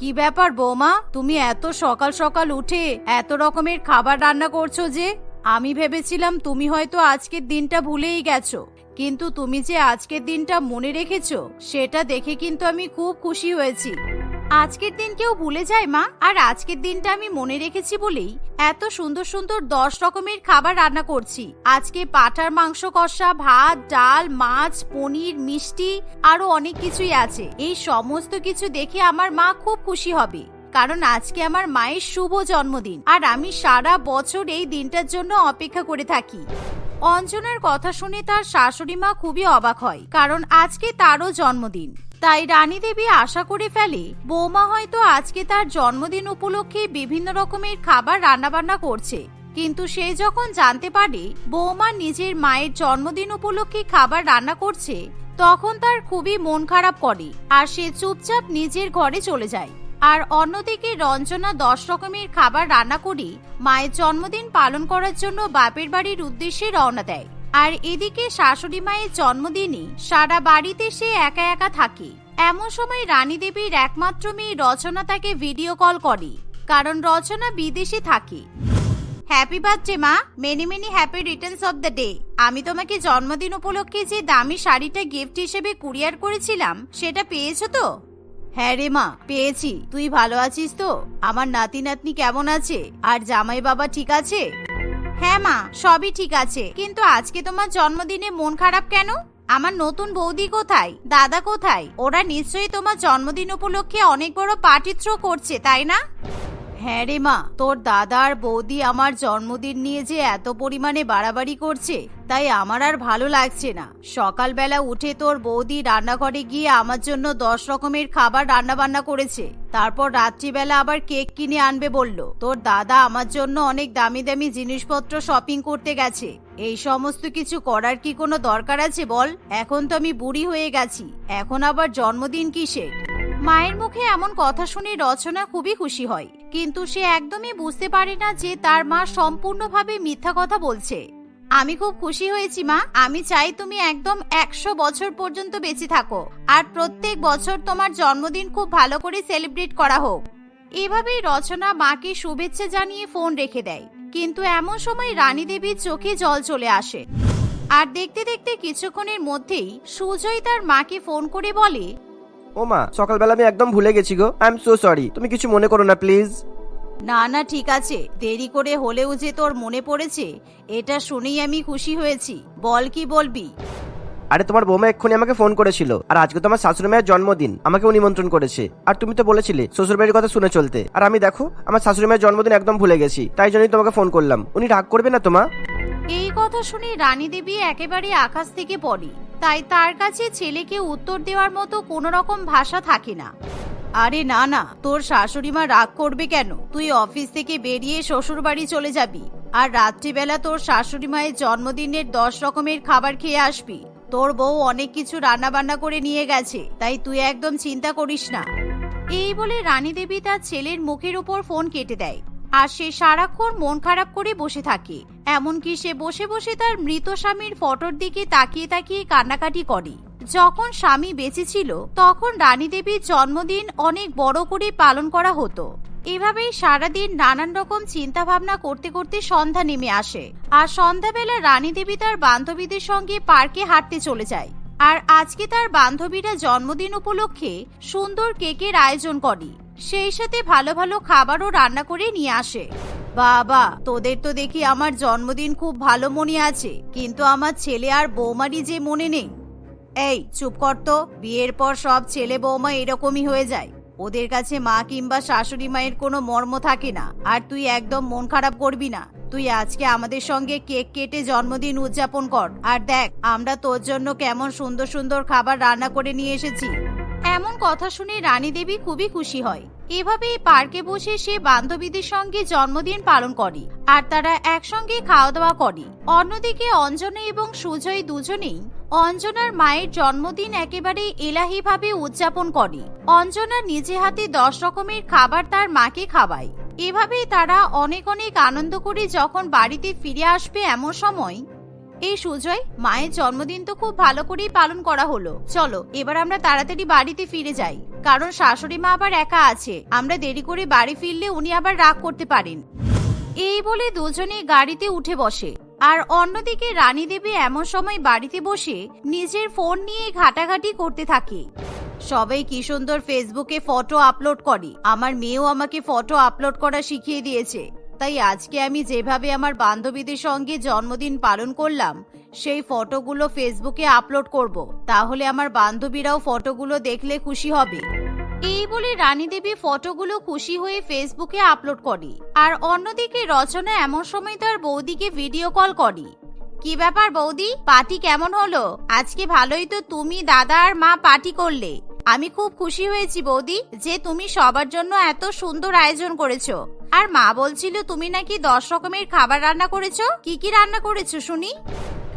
কি ব্যাপার, বৌমা? তুমি এত সকাল সকাল উঠে এত রকমের খাবার রান্না করছ যে, আমি ভেবেছিলাম তুমি হয়তো আজকের দিনটা ভুলেই গেছো। কিন্তু তুমি যে আজকের দিনটা মনে রেখেছো, সেটা দেখে কিন্তু আমি খুব খুশি হয়েছি। আজকের দিন কেউ ভুলে যায়, মা। আর আজকের দিনটা আমি মনে রেখেছি বলেই এত সুন্দর সুন্দর দশ রকমের খাবার রান্না করছি। আজকে পাঠার মাংস কষা, ভাত, ডাল, মাছ, পনির, মিষ্টি, আরও অনেক কিছুই আছে। এই সমস্ত কিছু দেখে আমার মা খুব খুশি হবে। কারণ আজকে আমার মায়ের শুভ জন্মদিন। আর আমি সারা বছর এই দিনটার জন্য অপেক্ষা করে থাকি। অঞ্জনার কথা শুনে তার শাশুড়ি মা খুবই অবাক হয়, কারণ আজকে তারও জন্মদিন। তাই রানী দেবী আশা করে ফেলে, বৌমা হয়তো আজকে তার জন্মদিন উপলক্ষে বিভিন্ন রকমের খাবার রান্নাবান্না করছে। কিন্তু সে যখন জানতে পারে বৌমা নিজের মায়ের জন্মদিন উপলক্ষে খাবার রান্না করছে, তখন তার খুবই মন খারাপ করে আর সে চুপচাপ নিজের ঘরে চলে যায়। আর অন্যদিকে রঞ্জনা দশ রকমের খাবার রান্না করে মায়ের জন্মদিন পালন করার জন্য বাপের বাড়ির উদ্দেশ্যে রওনা দেয়। আর এদিকে শাশুড়ি মায়ের জন্মদিনে সারা বাড়িতে সে একা একা থাকে। এমন সময় রানী দেবীর একমাত্র মেয়ে রচনা তাকে ভিডিও কল করে, কারণ রচনা বিদেশে থাকে। হ্যাপি বার্থডে মা। Many many happy returns of the day আমি তোমাকে জন্মদিন উপলক্ষে যে দামি শাড়িটা গিফট হিসেবে কুরিয়ার করেছিলাম, সেটা পেয়েছ তো? হ্যাঁ রে মা, পেয়েছি। তুই ভালো আছিস তো? আমার নাতি নাতনি কেমন আছে? আর জামাই বাবা ঠিক আছে? হ্যাঁ মা, সবই ঠিক আছে। কিন্তু আজকে তোমার জন্মদিনে মন খারাপ কেন? আমার নতুন বৌদি কোথায়? দাদা কোথায়? ওরা নিশ্চয়ই তোমার জন্মদিন উপলক্ষে অনেক বড় পার্টি থ্রো করছে, তাই না? হ্যাঁ রে মা, তোর দাদা আর বৌদি আমার জন্মদিন নিয়ে যে এত পরিমাণে বাড়াবাড়ি করছে, তাই আমার আর ভালো লাগছে না। সকালবেলা উঠে তোর বৌদি রান্নাঘরে গিয়ে আমার জন্য দশ রকমের খাবার রান্না বান্না করেছে। তারপর রাত্রিবেলা আবার কেক কিনে আনবে বলল। তোর দাদা আমার জন্য অনেক দামি দামি জিনিসপত্র শপিং করতে গেছে। এই সমস্ত কিছু করার কি কোনো দরকার আছে বল? এখন তো আমি বুড়ি হয়ে গেছি। এখন আবার জন্মদিন কিসের? মায়ের মুখে এমন কথা শুনে রচনা খুবই খুশি হয়। কিন্তু সে একদমই বুঝতে পারে না যে তার মা সম্পূর্ণভাবে মিথ্যা কথা বলছে। আমি খুব খুশি হয়েছি, মা। আমি চাই তুমি একদম একশো বছর পর্যন্ত বেঁচে থাকো। আর প্রত্যেক বছর তোমার জন্মদিন খুব ভালো করে সেলিব্রেট করা হোক। এভাবেই রচনা মাকে শুভেচ্ছা জানিয়ে ফোন রেখে দেয়। কিন্তু এমন সময় রানী দেবীর চোখে জল চলে আসে। আর দেখতে দেখতে কিছুক্ষণের মধ্যেই সুজয় তার মাকে ফোন করে বলে ও মা সকালবেলা আমি একদম ভুলে গেছি গো। আই এম সো সরি তুমি কিছু মনে করো না প্লিজ না না ঠিক আছে। দেরি করে হলেও যে তোর মনে পড়েছে এটা শুনেই আমি খুশি হয়েছি। বল কি বলবি? আরে তোমার বৌমা এক্ষুনি আমাকে ফোন করেছিল। আর আজকে তো আমার শাশুড়ি মায়ের জন্মদিন। আমাকেও নিমন্ত্রণ করেছে। আর তুমি তো বলেছিলে শ্বশুর বাড়ির কথা শুনে চলতে। আর আমি দেখো আমার শাশুড়ি মায়ের জন্মদিন একদম ভুলে গেছি। তাই জন্যই তোমাকে ফোন করলাম। উনি রাগ করবে না তোমা এই কথা শুনে রানী দেবী একেবারে আকাশ থেকে পড়ে। তাই তার কাছে ছেলেকে উত্তর দেওয়ার মতো কোনো রকম ভাষা থাকে না। আরে না না, তোর শাশুড়ি মা রাগ করবে কেন? তুই অফিস থেকে বেরিয়ে শ্বশুর বাড়ি চলে যাবি। আর রাত্রিবেলা তোর শাশুড়ি মায়ের জন্মদিনের দশ রকমের খাবার খেয়ে আসবি। তোর বউ অনেক কিছু রান্না বান্না করে নিয়ে গেছে, তাই তুই একদম চিন্তা করিস না। এই বলে রানী দেবী তার ছেলের মুখের উপর ফোন কেটে দেয়। আর সে সারাক্ষণ মন খারাপ করে বসে থাকে। এমনকি সে বসে বসে তার মৃত স্বামীর ফটোর দিকে তাকিয়ে তাকিয়ে কান্নাকাটি করে। যখন স্বামী বেঁচে ছিল, তখন রানী দেবীর জন্মদিন অনেক বড় করে পালন করা হতো। এভাবেই সারাদিন নানান রকম চিন্তা ভাবনা করতে করতে সন্ধ্যা নেমে আসে। আর সন্ধ্যাবেলা রানী দেবী তার বান্ধবীদের সঙ্গে পার্কে হাঁটতে চলে যায়। আর আজকে তার বান্ধবীরা জন্মদিন উপলক্ষে সুন্দর কেকের আয়োজন করে। সেই সাথে ভালো ভালো খাবারও রান্না করে নিয়ে আসে। বাবা, তোদের তো দেখি আমার জন্মদিন খুব ভালো মনে আছে, কিন্তু আমার ছেলে আর বৌমারই যে মনে নেই। এই, চুপ কর তো, বিয়ের পর সব ছেলে বৌমা এরকমই হয়ে যায়। ওদের কাছে মা কিংবা শাশুড়ি মায়ের কোনো মর্ম থাকে না। আর তুই একদম মন খারাপ করবি না। তুই আজকে আমাদের সঙ্গে কেক কেটে জন্মদিন উদযাপন কর। আর দেখ, আমরা তোর জন্য কেমন সুন্দর সুন্দর খাবার রান্না করে নিয়ে এসেছি। এমন কথা শুনে রানী দেবী খুবই খুশি হয়। এভাবেই পার্কে বসে সে বান্ধবীদের সঙ্গে জন্মদিন পালন করে। আর তারা একসঙ্গে খাওয়া দাওয়া করে। অন্যদিকে অঞ্জনা এবং সুজয় দুজনেই অঞ্জনার মায়ের জন্মদিন একেবারে এলাহিভাবে উদযাপন করে। অঞ্জনা নিজে হাতে দশ রকমের খাবার তার মাকে খাওয়ায়। এভাবেই তারা অনেক অনেক আনন্দ করে যখন বাড়িতে ফিরে আসবে এমন সময়। এই সুজয়, মায়ের জন্মদিন তো খুব ভালো করেই পালন করা হলো। চলো, এবার আমরা তাড়াতাড়ি বাড়িতে ফিরে যাই। কারণ শাশুড়ি মা আবার একা আছে। আমরা দেরি করে বাড়ি ফিরলে উনি আবার রাগ করতে পারেন। এই বলে দুজনে গাড়িতে উঠে বসে। আর অন্যদিকে রানী দেবী এমন সময় বাড়িতে বসে নিজের ফোন নিয়ে ঘাটাঘাটি করতে থাকে। সবাই কি সুন্দর ফেসবুকে ফটো আপলোড করে। আমার মেয়েও আমাকে ফটো আপলোড করা শিখিয়ে দিয়েছে। তাই আজকে আমি যেভাবে আমার বান্ধবীদের সঙ্গে জন্মদিন পালন করলাম, সেই ফটোগুলো ফেসবুকে আপলোড করব। তাহলে আমার বান্ধবীরাও ফটোগুলো দেখলে খুশি হবে। এই বলে রানী দেবী ফটোগুলো খুশি হয়ে ফেসবুকে আপলোড করে। আর অন্যদিকে রচনা এমন সময় তার বৌদিকে ভিডিও কল করে। কি ব্যাপার বৌদি? পার্টি কেমন হলো? আজকে ভালোই তো তুমি, দাদা আর মা পার্টি করলে। আমি খুব খুশি হয়েছি বৌদি যে তুমি সবার জন্য এত সুন্দর আয়োজন করেছ। আর মা বলছিল, তুমি নাকি দশ রকমের খাবার রান্না করেছ? কি কি রান্না করেছ শুনি?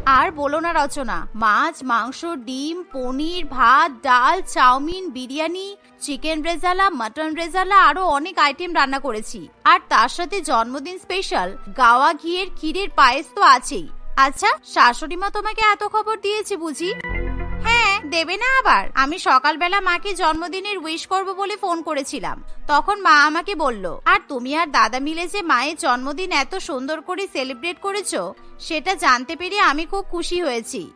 আর বলো না রচনা। মাছ, মাংস, ডিম, পনির, ভাত, ডাল, chowmein, biryani, chicken rezala, mutton rezala, আরও অনেক আইটেম রান্না করেছি। আর তার সাথে জন্মদিন স্পেশাল গাওয়া ঘিয়ের ক্ষীরের পায়েস তো আছেই। আচ্ছা শাশুড়ি মা তোমাকে এত খবর দিয়েছে বুঝি? হ্যাঁ দেবে না আবার। আমি সকালবেলা মাকে জন্মদিনের উইশ করব বলে ফোন করেছিলাম। তখন মা আমাকে বলল, আর তুমি আর দাদা মিলে যে মায়ের জন্মদিন এত সুন্দর করে সেলিব্রেট করেছ, সেটা জানতে পেরে আমি খুব খুশি হয়েছি।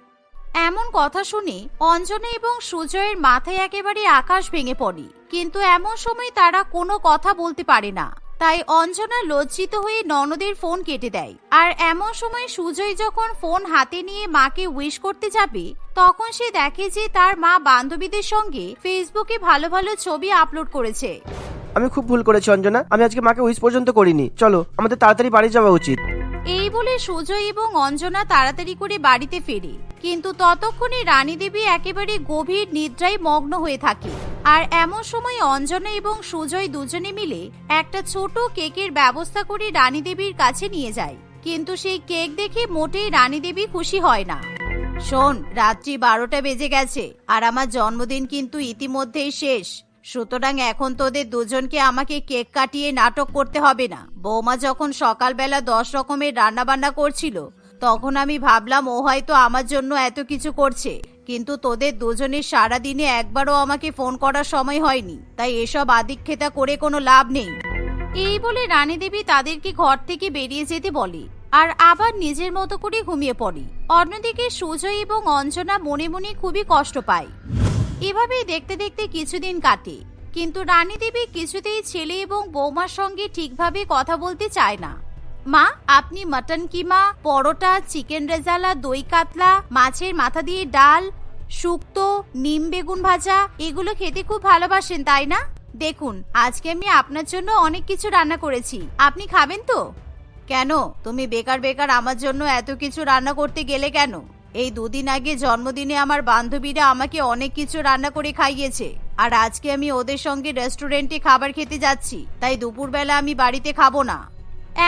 এমন কথা শুনে অঞ্জনা এবং সুজয়ের মাথায় একেবারে আকাশ ভেঙে পড়ে। কিন্তু এমন সময় তারা কোনো কথা বলতে পারে না। তাই অঞ্জনা লজ্জিত হয়ে ননদের ফোন কেটে দেয়। আর এমন সময় সুজয় যখন ফোন হাতে নিয়ে মাকে উইশ করতে যাবে, তখন সে দেখে যে তার মা বান্ধবীদের সঙ্গে ফেসবুকে ভালো ভালো ছবি আপলোড করেছে। আমি খুব ভুল করেছি, অঞ্জনা। আমি আজকে মাকে উইশ পর্যন্ত করিনি। চলো, আমাদের তাড়াতাড়ি বাড়ি যাওয়া উচিত। এই বলে সুজয় এবং অঞ্জনা তাড়াতাড়ি করে বাড়িতে ফেরে। কিন্তু ততক্ষণে রানী দেবী একেবারে গভীর নিদ্রায় মগ্ন হয়ে থাকে। আর এমন সময় অঞ্জনা এবং সুজয় দুজনে মিলে একটা ছোট কেকের ব্যবস্থা করে রানী দেবীর কাছে নিয়ে যায়। কিন্তু সেই কেক দেখে মোটেই রানী দেবী খুশি হয় না। শোন, রাত্রি বারোটা বেজে গেছে, আর আমার জন্মদিন কিন্তু ইতিমধ্যেই শেষ। সুতরাং এখন তোদের দুজনকে আমাকে কেক কাটিয়ে নাটক করতে হবে না। বৌমা যখন সকালবেলা দশ রকমের রান্না বান্না করছিল, তখন আমি ভাবলাম, ও হয়তো আমার জন্য এত কিছু করছে। কিন্তু তোদের দুজনের সারা দিনে একবারও আমাকে ফোন করার সময় হয়নি। তাই এসব আদিক্ষেতা করে কোনো লাভ নেই। এই বলে রানী দেবী তাদেরকে ঘর থেকে বেরিয়ে যেতে বলে, আর আবার নিজের মতো করে ঘুমিয়ে পড়ে। অন্যদিকে সুজয় এবং অঞ্জনা মনে মনে খুবই কষ্ট পায়। এভাবেই দেখতে দেখতে কিছুদিন কাটে। কিন্তু রানী দেবী কিছুতেই ছেলে এবং বৌমার সঙ্গে ঠিকভাবে কথা বলতে চায় না। মা, আপনি মটন কিমা, পরোটা, চিকেন রেজালা, দই কাতলা, মাছের মাথা দিয়ে ডাল, শুক্তো, নিম বেগুন ভাজা, এগুলো খেতে খুব ভালোবাসেন, তাই না? দেখুন, আজকে আমি আপনার জন্য অনেক কিছু রান্না করেছি। আপনি খাবেন তো? কেন? তুমি বেকার বেকার আমার জন্য এত কিছু রান্না করতে গেলে কেন? এই দুদিন আগে জন্মদিনে আমার বান্ধবীরা আমাকে অনেক কিছু রান্না করে খাইয়েছে। আর আজকে আমি ওদের সঙ্গে রেস্টুরেন্টে খাবার খেতে যাচ্ছি, তাই দুপুরবেলা আমি বাড়িতে খাব না।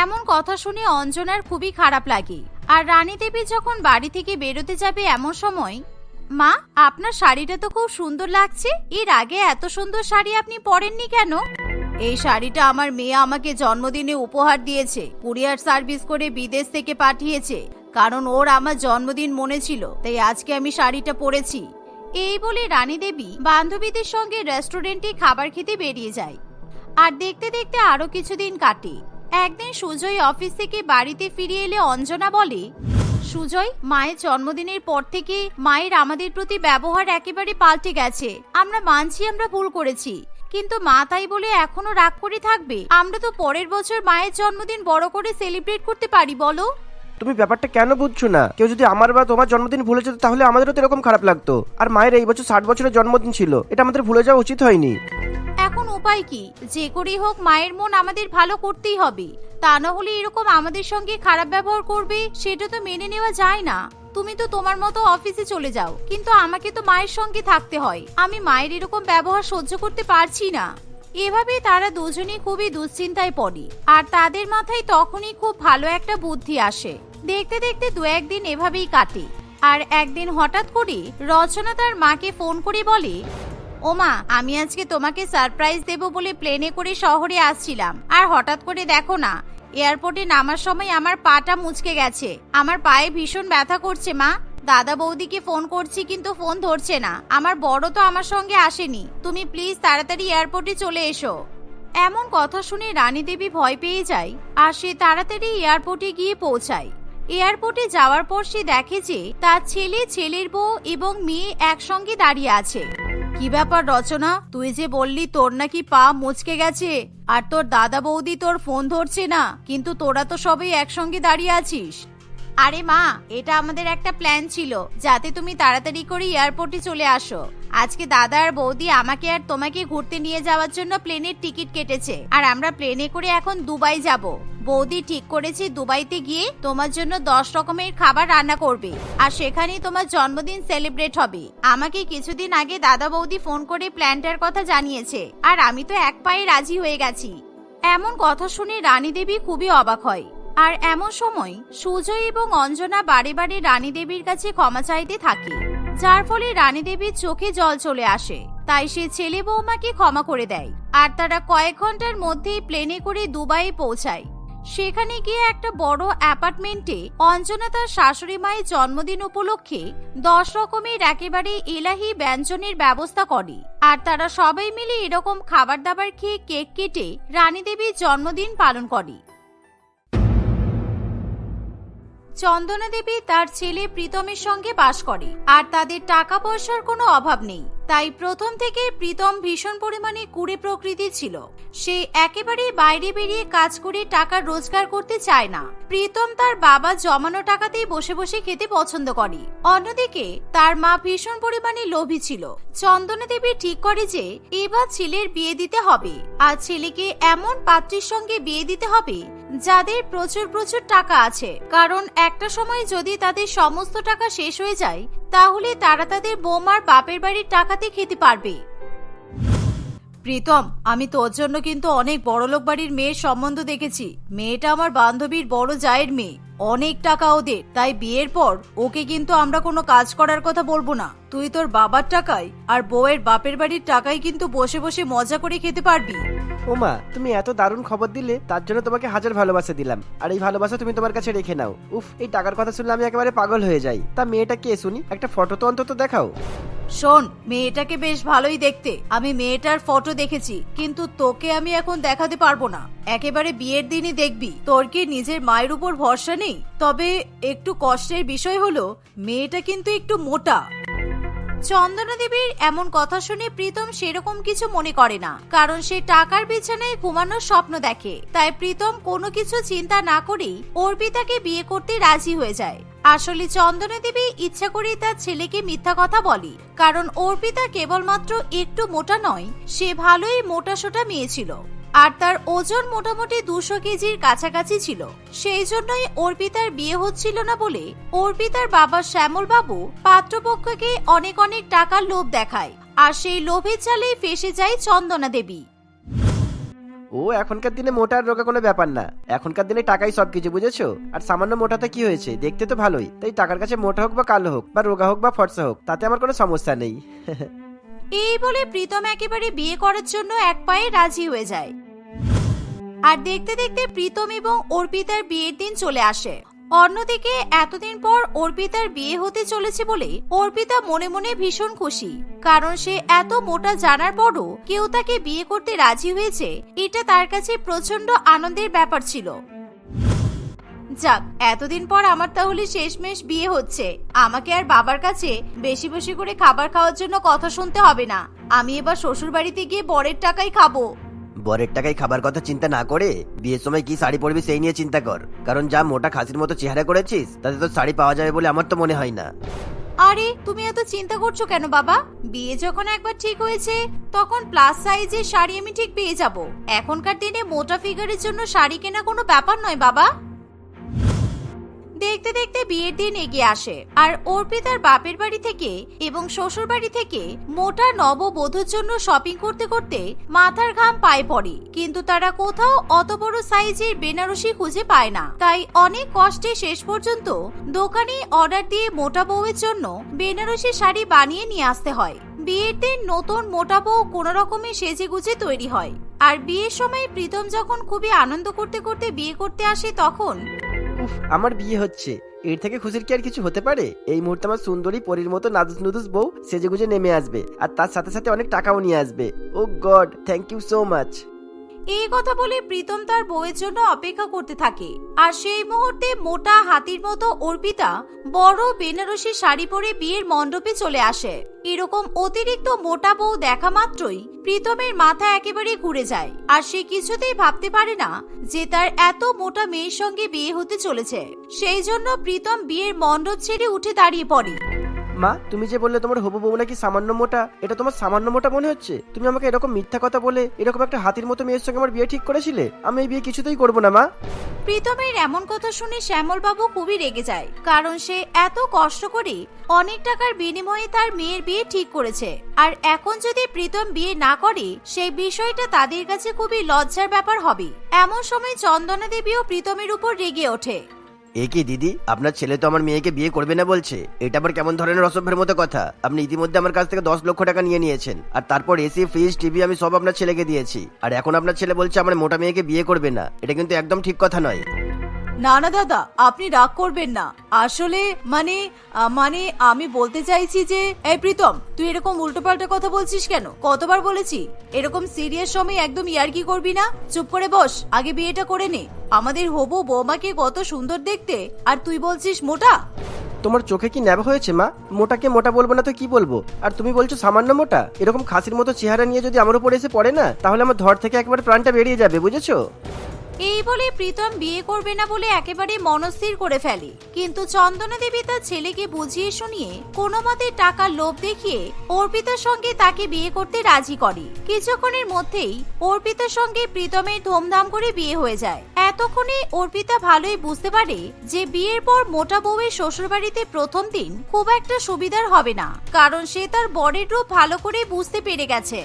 এমন কথা শুনে অঞ্জনার খুবই খারাপ লাগে। আর রানী দেবী যখন বাড়ি থেকে বেরোতে যাবে এমন সময়, মা, আপনার শাড়িটা তো খুব সুন্দর লাগছে। এর আগে এত সুন্দর শাড়ি আপনি পরেননি কেন? এই শাড়িটা আমার মেয়ে আমাকে জন্মদিনে উপহার দিয়েছে। কুরিয়ার সার্ভিস করে বিদেশ থেকে পাঠিয়েছে। কারণ ওর আমার জন্মদিন মনে ছিল, তাই আজকে আমি শাড়িটা পরেছি। এই বলে রানী দেবী বান্ধবীদের সঙ্গে রেস্টুরেন্টে খাবার খেতে বেরিয়ে যায়। আর দেখতে দেখতে আরও কিছুদিন কাটে। একদিন সুজয় অফিস থেকে বাড়িতে ফিরে এলে অঞ্জনা বলে, সুজয়, মায়ের জন্মদিনের পর থেকে মায়ের আমাদের প্রতি ব্যবহার একেবারে পাল্টে গেছে। আমরা মানছি আমরা ভুল করেছি। কিন্তু মা তাই বলে এখনও রাগ করে থাকবে। আমরা তো পরের বছর মায়ের জন্মদিন বড় করে সেলিব্রেট করতে পারি বলো। তুমি ব্যাপারটা কেন বুঝছ না? কেউ যদি আমার বা তোমার জন্মদিন ভুলে যেত তাহলে আমাদেরও তো এরকম খারাপ লাগতো। আর মায়ের এই বছর ষাট বছরের জন্মদিন ছিল এটা আমাদের ভুলে যাওয়া উচিত হয়নি। এখন উপায় কি? যে করেই হোক মায়ের মন আমাদের ভালো করতেই হবে। তা না হলে এরকম আমাদের সঙ্গে খারাপ ব্যবহার করবে সেটা তো মেনে নেওয়া যায় না। তুমি তো তোমার মতো অফিসে চলে যাও, কিন্তু আমাকে তো মায়ের সঙ্গে থাকতে হয়। আমি মায়ের এরকম ব্যবহার সহ্য করতে পারছি না। এভাবে তারা দুজনেই খুবই দুশ্চিন্তায় পড়ে, আর তাদের মাথায় তখনই খুব ভালো একটা বুদ্ধি আসে। দেখতে দেখতে দু একদিন এভাবেই কাটে, আর একদিন হঠাৎ করে রচনা তার মাকে ফোন করে বলে, ওমা, আমি আজকে তোমাকে সারপ্রাইজ দেব বলে প্লেনে করে শহরে আসছিলাম, আর হঠাৎ করে দেখো না এয়ারপোর্টে নামার সময় আমার পাটা মুচকে গেছে। আমার পায়ে ভীষণ ব্যথা করছে, মা। দাদা বৌদিকে ফোন করছি, কিন্তু ফোন ধরছে না। আমার বড় তো আমার সঙ্গে আসেনি। তুমি প্লিজ তাড়াতাড়ি এয়ারপোর্টে চলে এসো। এমন কথা শুনে রানী দেবী ভয় পেয়ে যায়, আর সে তাড়াতাড়ি এয়ারপোর্টে গিয়ে পৌঁছায়। এয়ারপোর্টে যাওয়ার পর সে দেখে যে তার ছেলে, ছেলের বউ এবং মেয়ে একসঙ্গে দাঁড়িয়ে আছে। কি ব্যাপার রচনা? তুই যে বললি তোর নাকি পা মুচকে গেছে, আর তোর দাদা বৌদি তোর ফোন ধরছে না, কিন্তু তোরা তো সবাই একসঙ্গে দাঁড়িয়ে আছিস। আরে মা, এটা আমাদের একটা প্ল্যান ছিল, যাতে তুমি তাড়াতাড়ি করে এয়ারপোর্টে চলে আসো। আজকে দাদা আর বৌদি আমাকে আর তোমাকে ঘুরতে নিয়ে যাওয়ার জন্য প্লেনের টিকিট কেটেছে, আর আমরা প্লেনে করে এখন দুবাই যাব। বৌদি ঠিক করেছে দুবাইতে গিয়ে তোমার জন্য দশ রকমের খাবার রান্না করবে। আর সেখানেই তোমার জন্মদিন সেলিব্রেট হবে। আমাকে কিছুদিন আগে দাদা বৌদি ফোন করে প্ল্যানটার কথা জানিয়েছে। আর আমি তো এক পায়ে রাজি হয়ে গেছি। এমন কথা শুনে রানী দেবী খুবই অবাক হয়। আর এমন সময় সুজয় এবং অঞ্জনা বারে বারে রানী দেবীর কাছে ক্ষমা চাইতে থাকে। যার ফলে রানী দেবীর চোখে জল চলে আসে। তাই সে ছেলে বৌমাকে ক্ষমা করে দেয়। আর তারা কয়েক ঘণ্টার মধ্যেই প্লেনে করে দুবাইয়ে পৌঁছায়। সেখানে গিয়ে একটা বড় অ্যাপার্টমেন্টে অঞ্জনা তার শাশুড়ি মায়ের জন্মদিন উপলক্ষে দশ রকমের একেবারে এলাহি ব্যঞ্জনের ব্যবস্থা করে। আর তারা সবাই মিলে এরকম খাবার দাবার খেয়ে কেক কেটে রানী দেবীর জন্মদিন পালন করে। চন্দনা দেবী তার ছেলে প্রীতমের সঙ্গে বাস করে, আর তাদের টাকা পয়সার কোনো অভাব নেই। তাই প্রথম থেকে প্রীতম ভীষণ পরিমাণে কুড়ে প্রকৃতি ছিল। সে একেবারে বাইরে বেরিয়ে কাজ করে টাকা রোজগার করতে চায় না। প্রীতম তার বাবা জমানো টাকাতেই বসে বসে খেতে পছন্দ করে। অন্যদিকে তার মা ভীষণ পরিমাণে লোভী ছিল। চন্দনা দেবী ঠিক করে যে এবার ছেলের বিয়ে দিতে হবে। আর ছেলেকে এমন পাত্রীর সঙ্গে বিয়ে দিতে হবে যাদের প্রচুর প্রচুর টাকা আছে। কারণ একটা সময় যদি তাদের সমস্ত টাকা শেষ হয়ে যায়, তাহলে তারা তাদের বোমার বাপের বাড়ির টাকাতে খেতে পারবে। প্রীতম, আমি তোর জন্য কিন্তু অনেক বড়লোক বাড়ির মেয়ের সম্বন্ধ দেখেছি। মেয়েটা আমার বান্ধবীর বড় জায়ের মেয়ে। অনেক টাকা ওদের তাই বিয়ের পর ওকে কিন্তু আমরা কোনো কাজ করার কথা বলব না। তুই তোর বাবার টাকায় আর বউয়ের বাপের বাড়ির টাকায় কিন্তু বসে বসে মজা করে খেতে পারবি। ওমা তুমি এত দারুণ খবর দিলে তার জন্য তোমাকে হাজার ভালোবাসা দিলাম। আর এই ভালোবাসা তুমি তোমার কাছে রেখে নাও। উফ এই টাকার কথা শুনলে আমি একেবারে পাগল হয়ে যাই। তা মেয়েটা কে শুনি? একটা ফটো তো অন্তত দেখাও। শোন মেয়েটাকে বেশ ভালোই দেখতে। আমি মেয়েটার ফটো দেখেছি কিন্তু তোকে আমি এখন দেখাতে পারব না। একেবারে বিয়ের দিনই দেখবি। তোর কি নিজের মায়ের উপর ভরসা নেই। তবে একটু কষ্টের বিষয় হলো, মেয়েটা কিন্তু একটু মোটা। চন্দনা দেবীর এমন কথা শুনে প্রীতম সেরকম কিছু মনে করে না, কারণ সে টাকার বিছানায় ঘুমানোর স্বপ্ন দেখে। তাই প্রীতম কোনো কিছু চিন্তা না করেই অর্পিতাকে বিয়ে করতে রাজি হয়ে যায়। আসলে চন্দনা দেবী ইচ্ছা করেই তার ছেলেকে মিথ্যা কথা বলে, কারণ অর্পিতা কেবলমাত্র একটু মোটা নয়, সে ভালোই মোটা সোটা মেয়ে ছিল। আর তার ওজন মোটামুটি দুশো কেজির কাছাকাছি ছিল। সেই জন্যই অর্পিতার বিয়ে হচ্ছিল না বলে অর্পিতার বাবা শ্যামল বাবু পাত্রপক্ষকে অনেক অনেক টাকার লোভ দেখায় আর সেই লোভের চালেই ফেসে যায় চন্দনা দেবী। ও, এখনকার দিনে মোটা আর রোগা কোনো ব্যাপার না। এখনকার দিনে টাকাই সব কিছু বুঝেছ? আর সামান্য মোটাতে কি হয়েছে? দেখতে তো ভালোই। তাই টাকার কাছে মোটা হোক বা কালো হোক, বা রোগা হোক বা ফর্সা হোক, তাতে আমার কোনো সমস্যা নেই। এই বলে প্রীতম একেবারে বিয়ে করার জন্য এক পায়ে রাজি হয়ে যায়। আর দেখতে দেখতে প্রীতম এবং অর্পিতার বিয়ের দিন চলে আসে। অন্যদিকে এতদিন পর অর্পিতার বিয়ে হতে চলেছে বলে অর্পিতা মনে মনে ভীষণ খুশি, কারণ সে এত মোটা জানার পরও কেউ তাকে বিয়ে করতে রাজি হয়েছে, এটা তার কাছে প্রচণ্ড আনন্দের ব্যাপার ছিল। যাক এতদিন পর আমার তাহলে শেষমেশ বিয়ে হচ্ছে। আমাকে আর বাবার কাছে বেশি বেশি করে খাবার খাওয়ার জন্য কথা শুনতে হবে না। আমি এবার শ্বশুর বাড়িতে গিয়ে বরের টাকাই খাব। বরের টাকায় খাবার কথা চিন্তা না করে বিয়ের সময় কি শাড়ি পরবি সেই নিয়ে চিন্তা কর। কারণ যা মোটা খাসির মতো চেহারা করেছিস তাতে তো শাড়ি পাওয়া যাবে বলে আমার তো মনে হয় না। আরে তুমি এত চিন্তা করছ কেন বাবা? বিয়ে যখন একবার ঠিক হয়েছে তখন প্লাস সাইজের শাড়ি আমি ঠিক পেয়ে যাব। এখনকার দিনে মোটা ফিগারের জন্য শাড়ি কেনা কোনো ব্যাপার নয় বাবা। দেখতে দেখতে বিয়ের দিন এগিয়ে আসে। আর অর্পিতার বাপের বাড়ি থেকে এবং শ্বশুর বাড়ি থেকে মোটা নববধূর জন্য শপিং করতে করতে মাথার ঘাম পায়ে পড়ে। কিন্তু তারা কোথাও অত বড় সাইজের বেনারসি খুঁজে পায় না। তাই অনেক কষ্টে শেষ পর্যন্ত দোকানে অর্ডার দিয়ে মোটা বউয়ের জন্য বেনারসি শাড়ি বানিয়ে নিয়ে আসতে হয়। বিয়ের দিন নতুন মোটা বউ কোনো রকমে সেজে গুজে তৈরি হয়। আর বিয়ের সময় প্রীতম যখন খুবই আনন্দ করতে করতে বিয়ে করতে আসে তখন উফ, আমার বিয়ে হচ্ছে। এর থেকে খুশির কি আর কিছু হতে পারে? এই মুহূর্তে আমার সুন্দরী পরীর মতো নাদুস নুদুস বউ সেজেগুজে নেমে আসবে। আর তার সাথে সাথে অনেক টাকাও নিয়ে আসবে। ও God thank you so much এই কথা বলে প্রীতম তার বউয়ের জন্য অপেক্ষা করতে থাকে। আর সেই মুহূর্তে মোটা হাতির মতো অর্পিতা বড় বেনারসি শাড়ি পরে বিয়ের মণ্ডপে চলে আসে। এরকম অতিরিক্ত মোটা বউ দেখা মাত্রই প্রীতমের মাথা একেবারে ঘুরে যায়। আর সে কিছুতেই ভাবতে পারে না যে তার এত মোটা মেয়ের সঙ্গে বিয়ে হতে চলেছে। সেই জন্য প্রীতম বিয়ের মণ্ডপ ছেড়ে উঠে দাঁড়িয়ে পড়ে। মা, তুমি যে বললে তোমার হবু বউ নাকি সামান্য মোটা, এটা তোমার সামান্য মোটা মনে হচ্ছে? তুমি আমাকে এরকম মিথ্যা কথা বলে, এরকম একটা হাতির মতো মেয়ের সঙ্গে আমার বিয়ে ঠিক করেছিলে? আমি এই বিয়ে কিছুতেই করব না, মা। প্রীতমের এমন কথা শুনে শ্যামলবাবু খুবই রেগে যায়, কারণ সে এত কষ্ট করে অনেক টাকার বিনিময়ে তার মেয়ের বিয়ে ঠিক করেছে। আর এখন যদি প্রীতম বিয়ে না করে, সেই বিষয়টা তাদের কাছে খুবই লজ্জার ব্যাপার হবে। এমন সময় চন্দনা দেবীও প্রীতমের উপর রেগে ওঠে। এ কি, দিদি? আপনার ছেলে তো আমার মেয়েকে বিয়ে করবে না বলছে। এটা আবার কেমন ধরনের অসভ্যের মতো কথা? আপনি ইতিমধ্যে আমার কাছ থেকে দশ লক্ষ টাকা নিয়ে নিয়েছেন। আর তারপর এসি ফ্রিজ, টিভি, আমি সব আপনার ছেলেকে দিয়েছি। আর এখন আপনার ছেলে বলছে আমার মোটা মেয়েকে বিয়ে করবে না। এটা কিন্তু একদম ঠিক কথা নয়। না না দাদা, আপনি রাগ করবেন না। আসলে মানে মানে আমি বলতে চাইছি যে, এই প্রীতম, তুই এরকম উল্টোপাল্টা কথা বলছিস কেন? কতবার বলেছি, এরকম সিরিয়াস সময় একদম ইয়ার্কি করবি না? চুপ করে বস, আগে বিয়েটা করে নে। আমাদের হবু বৌমাকে কত সুন্দর দেখতে, আর তুই বলছিস মোটা? তোমার চোখে কি ন্যাব হয়েছে, মা? মোটাকে মোটা বলব না তো কি বলব? আর তুমি বলছো সামান্য মোটা? এরকম খাসির মতো চেহারা নিয়ে যদি আমার উপর এসে পড়ে না, তাহলে আমার ধর থেকে একবার প্রাণটা বেরিয়ে যাবে, বুঝেছ? এই বলে প্রীতম বিয়ে করবে না বলে একেবারে মনস্থির করে ফেলে। কিন্তু চন্দনা দেবী তার ছেলেকে বুঝিয়ে শুনিয়ে কোনো মতে টাকার লোভ দেখিয়ে অর্পিতার সঙ্গে তাকে বিয়ে করতে রাজি করে। কিছুক্ষণের মধ্যেই অর্পিতার সঙ্গে প্রীতমের ধুমধাম করে বিয়ে হয়ে যায়। এতক্ষণে অর্পিতা ভালোই বুঝতে পারে যে বিয়ের পর মোটা বউয়ের শ্বশুরবাড়িতে প্রথম দিন খুব একটা সুবিধার হবে না। কারণ সে তার বরের রূপ ভালো করে বুঝতে পেরে গেছে।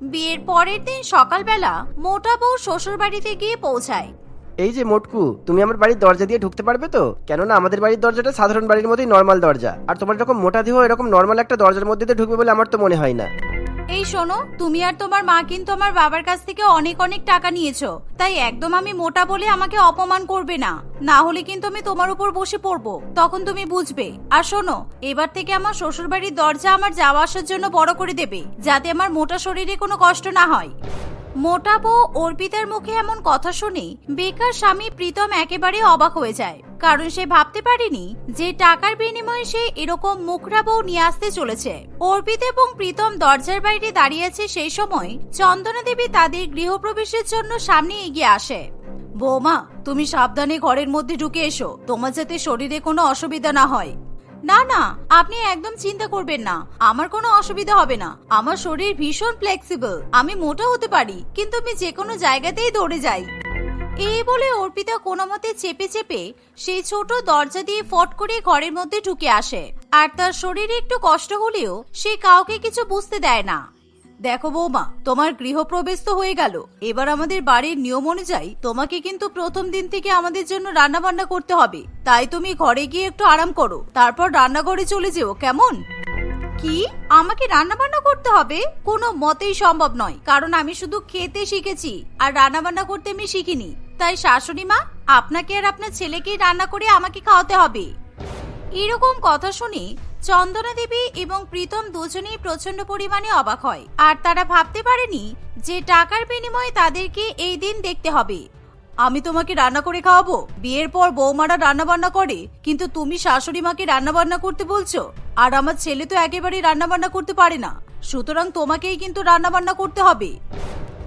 বিয়ের পরের দিন সকালবেলা মোটা বউ শ্বশুর বাড়িতে গিয়ে পৌঁছায়। এই যে মোটকু, তুমি আমার বাড়ির দরজা দিয়ে ঢুকতে পারবে তো? কেননা আমাদের বাড়ির দরজাটা সাধারণ বাড়ির মতোই নর্মাল দরজা। আর তোমার এরকম মোটা দেহ এরকম নর্মাল একটা দরজার মধ্যে দিয়ে ঢুকবে বলে আমার তো মনে হয় না। এই শোনো, তুমি আর তোমার মা কিন্তু আমার বাবার কাছ থেকে অনেক অনেক টাকা নিয়েছো। তাই একদম আমি মোটা বলে আমাকে অপমান করবে না। না হলে কিন্তু আমি তোমার উপর বসে পড়ব। তখন তুমি বুঝবে। আর শোনো, এবার থেকে আমার শ্বশুরবাড়ির দরজা আমার যাওয়া আসার জন্য বড় করে দেবে, যাতে আমার মোটা শরীরে কোনো কষ্ট না হয়। মোটা বউ অর্পিতার মুখে এমন কথা শুনে বেকার স্বামী প্রীতম একেবারে অবাক হয়ে যায়। কারণ সে ভাবতে পারেনি যে টাকার বিনিময়ে সে এরকম মুখরা বউ নিয়ে আসতে চলেছে। অর্পিত এবং প্রীতম দরজার বাইরে দাঁড়িয়েছে সেই সময় চন্দনা দেবী তাদের গৃহপ্রবেশের জন্য সামনে এগিয়ে আসে। বৌমা, তুমি সাবধানে ঘরের মধ্যে ঢুকে এসো। তোমার যাতে শরীরে কোনো অসুবিধা না হয়। না না, আপনি একদম চিন্তা করবেন না। আমার কোনো অসুবিধা হবে না। আমার শরীর ভীষণ ফ্লেক্সিবল আমি মোটা হতে পারি, কিন্তু আমি যে কোনো জায়গাতেই দৌড়ে যাই। এই বলে অর্পিতা কোনো মতে চেপে চেপে সেই ছোট দরজা দিয়ে ফট করে ঘরের মধ্যে ঢুকে আসে। আর তার শরীরে একটু কষ্ট হলেও সে কাউকে কিছু বুঝতে দেয় না। দেখো বৌমা, তোমার গৃহপ্রবেশ তো হয়ে গেল। এবার আমাদের বাড়ির নিয়ম অনুযায়ী তোমাকে কিন্তু প্রথম দিন থেকে আমাদের জন্য রান্না বান্না করতে হবে। তাই তুমি ঘরে গিয়ে একটু আরাম করো। তারপর রান্নাঘরে চলে যেও, কেমন? কি? আমাকে রান্না বান্না করতে হবে? কোনো মতেই সম্ভব নয়। কারণ আমি শুধু খেতে শিখেছি। আর রান্না বান্না করতে আমি শিখিনি। তাই শাশুড়ি মা, আপনাকে আর আপনার ছেলেকেই রান্না করে আমাকে খাওয়াতে হবে। এরকম কথা শুনে চন্দনা দেবী এবং প্রীতম দুজনেই প্রচণ্ড পরিমাণে অবাক হয়। আর তারা ভাবতে পারেনি যে টাকার বিনিময়ে তাদেরকে এই দিন দেখতে হবে। আমি তোমাকে রান্না করে খাওয়াবো। বিয়ের পর বৌমারা রান্না বান্না করে, কিন্তু তুমি শাশুড়ি মাকে রান্না বান্না করতে বলছো। আর আমার ছেলে তো একেবারেই রান্না বান্না করতে পারে না। সুতরাং তোমাকেই কিন্তু রান্না বান্না করতে হবে।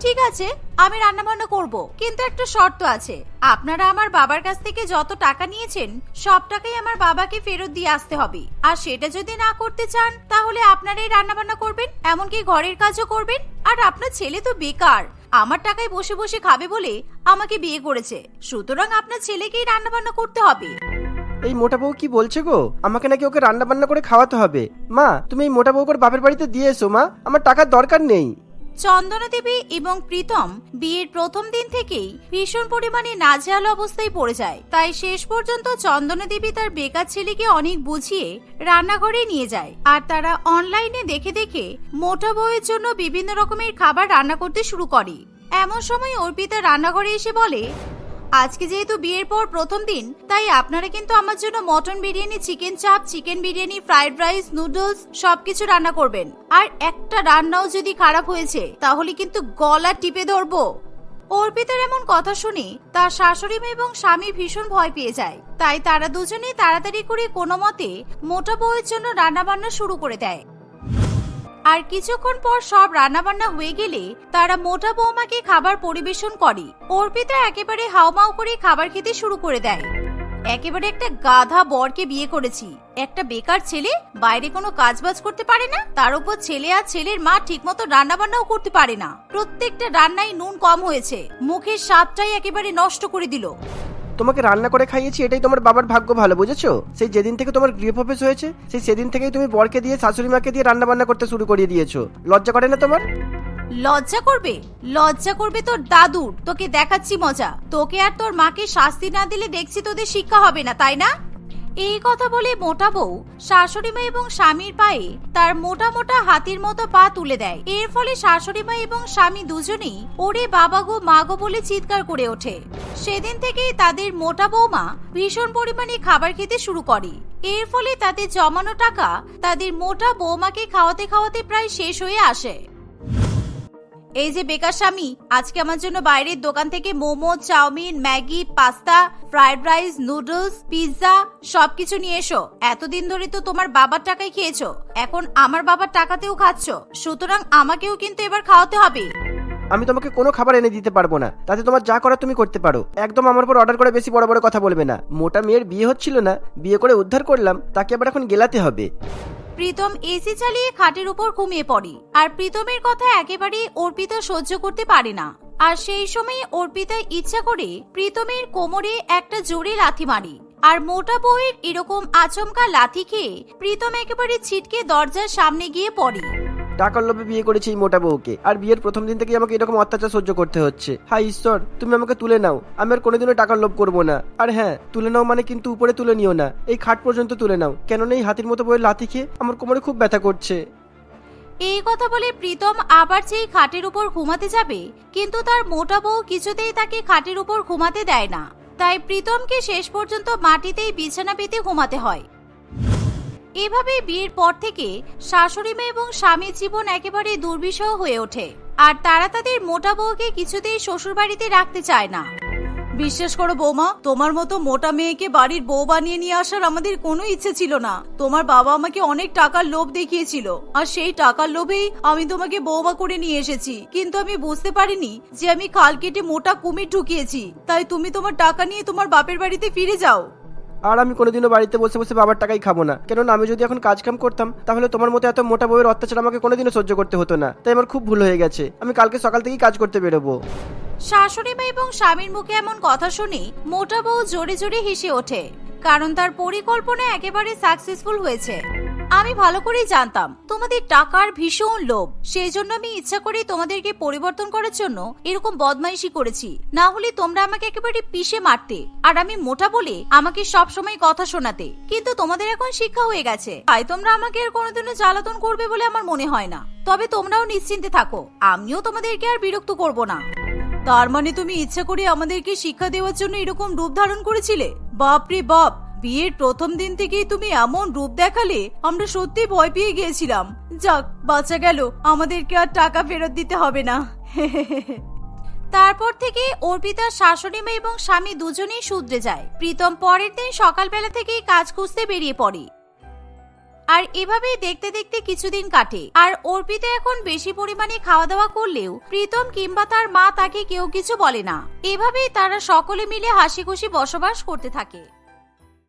ঠিক আছে, আমি রান্না বান্না করব, কিন্তু একটা শর্ত আছে। আপনারা আমার বাবার কাছ থেকে যত টাকা নিয়েছেন, সব টাকাই আমার বাবাকে ফেরত দিয়ে আসতে হবে। আর সেটা যদি না করতে চান, তাহলে আপনারাই রান্না বান্না করবেন, এমনকি ঘরের কাজও করবেন। আর আপনার ছেলে তো বেকার, আমার টাকায় বসে বসে খাবে বলে আমাকে বিয়ে করেছে। সুতরাং আপনার ছেলেকেই রান্না বান্না করতে হবে। এই মোটা বউ কি বলছে গো? আমাকে নাকি ওকে রান্না বান্না করে খাওয়াতে হবে। মা, তুমি এই মোটা বউকে বাপের বাড়িতে দিয়ে এসো, মা। আমার টাকার দরকার নেই। চন্দনা দেবী এবং প্রীতম বিয়ের প্রথম দিন থেকেই ভীষণ পরিমাণে নাজেহাল অবস্থায় পড়ে যায়। তাই শেষ পর্যন্ত চন্দনা দেবী তার বেকার ছেলেকে অনেক বুঝিয়ে রান্নাঘরে নিয়ে যায়। আর তারা অনলাইনে দেখে দেখে মোটা বউয়ের জন্য বিভিন্ন রকমের খাবার রান্না করতে শুরু করে। এমন সময় অর্পিতা রান্নাঘরে এসে বলে আজকে যেহেতু বিয়ের পর প্রথম দিন, তাই আপনারা কিন্তু আমার জন্য mutton biryani, chicken chaap, chicken biryani, fried rice, noodles সবকিছু রান্না করবেন। আর একটা রান্নাও যদি খারাপ হয়েছে, তাহলে কিন্তু গলা টিপে ধরবো। অর্পিতার এমন কথা শুনে তার শাশুড়ি এবং স্বামী ভীষণ ভয় পেয়ে যায়। তাই তারা দুজনেই তাড়াতাড়ি করে কোনো মতে মোটা বউয়ের জন্য রান্না বান্না শুরু করে দেয়। আর কিছুক্ষণ পর সব রান্নাবান্না হয়ে গেলে তারা মোটা বৌমাকে খাবার পরিবেশন করে। অর্পিতা একেবারে হাওমাও করে খাবার খেতে শুরু করে দেয়। একেবারে একটা গাধা বরকে বিয়ে করেছি। একটা বেকার ছেলে বাইরে কোনো কাজবাজ করতে পারে না, তার উপর ছেলে আর ছেলের মা ঠিকমতো রান্না বান্নাও করতে পারে না। প্রত্যেকটা রান্নায় নুন কম হয়েছে। মুখের স্বাদটাই একেবারে নষ্ট করে দিল। তোমাকে রান্না করে খাইয়েছি, এটাই তোমার বাবার ভাগ্য ভালো, বুঝেছ? সেই যেদিন থেকে তোমার গৃহ প্রবেশ হয়েছে, সেই সেদিন থেকেই তুমি বরকে দিয়ে, শাশুড়ি মাকে দিয়ে রান্না বান্না করতে শুরু করিয়ে দিয়েছ। লজ্জা করে না তোমার? লজ্জা করবে? লজ্জা করবে তোর দাদুর। তোকে দেখাচ্ছি মজা। তোকে আর তোর মাকে শাস্তি না দিলে দেখছি তোদের শিক্ষা হবে না, তাই না? এই কথা বলে মোটা বউ, শাশুড়ি মা এবং স্বামীর পায়ে তার মোটা মোটা হাতির মতো পা তুলে দেয়। এর ফলে শাশুড়ি মা এবং স্বামী দুজনেই ওরে বাবা গো, মা গো বলে চিৎকার করে ওঠে। সেদিন থেকেই তাদের মোটা বৌমা ভীষণ পরিমাণে খাবার খেতে শুরু করে। এর ফলে তাদের জমানো টাকা তাদের মোটা বৌমাকে খাওয়াতে খাওয়াতে প্রায় শেষ হয়ে আসে। এই যে বেকার স্বামী, আজকে আমার জন্য বাইরের দোকান থেকে momo, chowmein, Maggi, pasta fried rice, noodles, pizza, সবকিছু নিয়ে এসো। এতদিন ধরে তো তোমার বাবার টাকায় খেয়েছো। এখন আমার বাবার টাকাতেও খাচ্ছ। সুতরাং আমাকেও কিন্তু এবার খাওয়াতে হবে। আমি তোমাকে কোনো খাবার এনে দিতে পারব না। তাতে তোমার যা করার তুমি করতে পারো। একদম আমার উপর অর্ডার করে বেশি বড় বড় কথা বলবে না। মোটা মেয়ের বিয়ে হচ্ছিল না। বিয়ে করে উদ্ধার করলাম, তাকে আবার এখন গেলাতে হবে। প্রীতম এসি চালিয়ে খাটের উপর ঘুমিয়ে পড়ে। আর প্রীতমের কথা একেবারেই অর্পিতা সহ্য করতে পারে না। আর সেই সময় অর্পিতা ইচ্ছা করে প্রীতমের কোমরে একটা জোরে লাথি মারে। আর মোটা বউয়ের এরকম আচমকা লাথি খেয়ে প্রীতম একেবারে ছিটকে দরজার সামনে গিয়ে পড়ে। টাকার লোভে বিয়ে করেছি এই মোটা বউকে। আর বিয়ের প্রথম দিন থেকেই আমাকে এরকম অত্যাচার সহ্য করতে হচ্ছে। হাই ঈশ্বর, তুমি আমাকে তুলে নাও। আমি আর কোনোদিনও টাকার লোভ করব না। আর হ্যাঁ তুলে নাও মানে কিন্তু উপরে তুলে নিও না। এই খাট পর্যন্ত তুলে নাও। কেননা এই হাতির মতো বইয়ের লাথি খেয়ে আমার কোমরে খুব ব্যথা করছে। এই কথা বলে প্রীতম আবার সেই খাটের উপর ঘুমাতে যাবে। কিন্তু তার মোটা বউ কিছুতেই তাকে খাটের উপর ঘুমাতে দেয় না। তাই প্রীতমকে শেষ পর্যন্ত মাটিতেই বিছানা পেতে ঘুমাতে হয়। এভাবে বিয়ের পর থেকে শাশুড়ি মেয়ে এবং স্বামীর জীবন একেবারে দুর্বিষহ হয়ে ওঠে। আর তারা তাদের মোটা বউকে কিছুতেই শ্বশুর বাড়িতে রাখতে চায় না। বিশ্বাস করো বৌমা, তোমার মতো মোটা মেয়েকে বাড়ির বউ বানিয়ে নিয়ে আসার আমাদের কোনো ইচ্ছে ছিল না। তোমার বাবা আমাকে অনেক টাকার লোভ দেখিয়েছিল, আর সেই টাকার লোভেই আমি তোমাকে বৌমা করে নিয়ে এসেছি। কিন্তু আমি বুঝতে পারিনি যে আমি খাল কেটে মোটা কুমির ঢুকিয়েছি। তাই তুমি তোমার টাকা নিয়ে তোমার বাপের বাড়িতে ফিরে যাও। আর আমি কোনোদিনও বাড়িতে বসে বসে বাবার টাকাই খাব না। কেননা আমি যদি এখন কাজ কাম করতাম, তাহলে তোমার মতো এত মোটা বউয়ের অত্যাচার আমাকে কোনোদিনও সহ্য করতে হতো না। তাই আমার খুব ভুল হয়ে গেছে। আমি কালকে সকাল থেকেই কাজ করতে বেরোবো। শাশুড়ি মা এবং স্বামীর মুখে এমন কথা শুনে মোটা বউ জোরে জোরে হেসে ওঠে, কারণ তার পরিকল্পনা একেবারে সাকসেসফুল হয়েছে। আমি ভালো করেই জানতাম, তোমাদের টাকার ভীষণ লোভ সেই জন্য আমি ইচ্ছা করে তোমাদেরকে পরিবর্তন করার জন্য এরকম বদমাইশি করেছি। না হলে তোমরা আমাকে একেবারে পিষে মারতে, আর আমি মোটা বলে আমাকে সব সময় কথা শোনাতে। কিন্তু তোমাদের এখন শিক্ষা হয়ে গেছে, তাই তোমরা আমাকে আর কোনোদিনও জ্বালাতন করবে বলে আমার মনে হয় না। তবে তোমরাও নিশ্চিন্তে থাকো, আমিও তোমাদেরকে আর বিরক্ত করব না। তার মানে তুমি ইচ্ছা করে আমাদেরকে শিক্ষা দেওয়ার জন্য এরকম রূপ ধারণ করেছিলে? বাপ রে বাপ, বিয়ের প্রথম দিন থেকেই তুমি এমন রূপ দেখালে আমরা সত্যি ভয় পেয়ে গিয়েছিলাম। যাক, বাঁচা গেল, আমাদেরকে আর টাকা ফেরত দিতে হবে না। তারপর থেকে অর্পিতার শাশুড়ি মেয়ে এবং স্বামী দুজনেই শুধরে যায়। প্রীতম পরের দিন সকালবেলা থেকেই কাজ খুঁজতে বেরিয়ে পড়ে। আর এভাবেই দেখতে দেখতে কিছুদিন কাটে। আর অর্পিতা এখন বেশি পরিমাণে খাওয়া দাওয়া করলেও প্রীতম কিংবা তার মা তাকে কেউ কিছু বলে না। এভাবেই তারা সকলে মিলে হাসি খুশি বসবাস করতে থাকে।